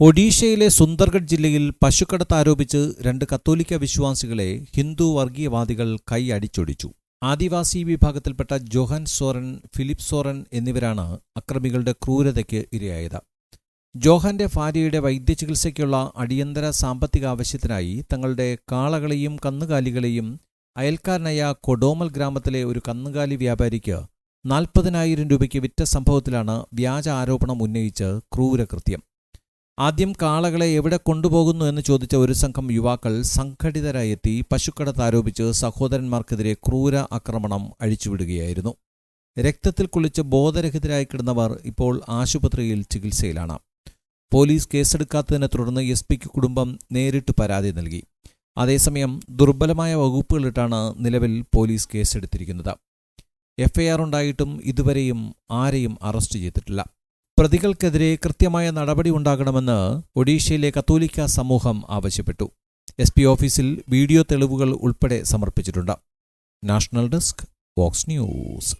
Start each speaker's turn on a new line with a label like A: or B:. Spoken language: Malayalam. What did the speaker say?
A: ഒഡീഷയിലെ സുന്ദർഗഡ് ജില്ലയിൽ പശുക്കടത്ത് ആരോപിച്ച് രണ്ട് കത്തോലിക്ക വിശ്വാസികളെ ഹിന്ദു വർഗീയവാദികൾ കൈ അടിച്ചൊടിച്ചു. ആദിവാസി വിഭാഗത്തിൽപ്പെട്ട ജോഹൻ സോറൻ ഫിലിപ്പ് സോറൻ എന്നിവരാണ് അക്രമികളുടെ ക്രൂരതയ്ക്ക് ഇരയായത്. ജോഹന്റെ ഭാര്യയുടെ വൈദ്യചികിത്സയ്ക്കുള്ള അടിയന്തര സാമ്പത്തിക ആവശ്യത്തിനായി തങ്ങളുടെ കാളകളെയും കന്നുകാലികളെയും അയൽക്കാരനായ കൊഡോമൽ ഗ്രാമത്തിലെ ഒരു കന്നുകാലി വ്യാപാരിക്ക് നാൽപ്പതിനായിരം രൂപയ്ക്ക് വിറ്റ സംഭവത്തിലാണ് വ്യാജ ആരോപണം ഉന്നയിച്ച് ക്രൂരകൃത്യം. ആദ്യം കാളകളെ എവിടെ കൊണ്ടുപോകുന്നു എന്ന് ചോദിച്ച ഒരു സംഘം യുവാക്കൾ സംഘടിതരായി എത്തി പശുക്കടത്ത് ആരോപിച്ച് സഹോദരന്മാർക്കെതിരെ ക്രൂര ആക്രമണം അഴിച്ചുവിടുകയായിരുന്നു. രക്തത്തിൽ കുളിച്ച് ബോധരഹിതരായി കിടന്നവർ ഇപ്പോൾ ആശുപത്രിയിൽ ചികിത്സയിലാണ്. പോലീസ് കേസെടുക്കാത്തതിനെ തുടർന്ന് എസ് പിക്ക് കുടുംബം നേരിട്ട് പരാതി നൽകി. അതേസമയം ദുർബലമായ വകുപ്പുകളിട്ടാണ് നിലവിൽ പോലീസ് കേസെടുത്തിരിക്കുന്നത്. എഫ്ഐആർ ഉണ്ടായിട്ടും ഇതുവരെയും ആരെയും അറസ്റ്റ് ചെയ്തിട്ടില്ല. പ്രതികൾക്കെതിരെ കൃത്യമായ നടപടി ഉണ്ടാകണമെന്ന് ഒഡീഷയിലെ കത്തോലിക്ക സമൂഹം ആവശ്യപ്പെട്ടു. എസ് പി ഓഫീസിൽ വീഡിയോ തെളിവുകൾ ഉൾപ്പെടെ സമർപ്പിച്ചിട്ടുണ്ട്. National desk Vox news.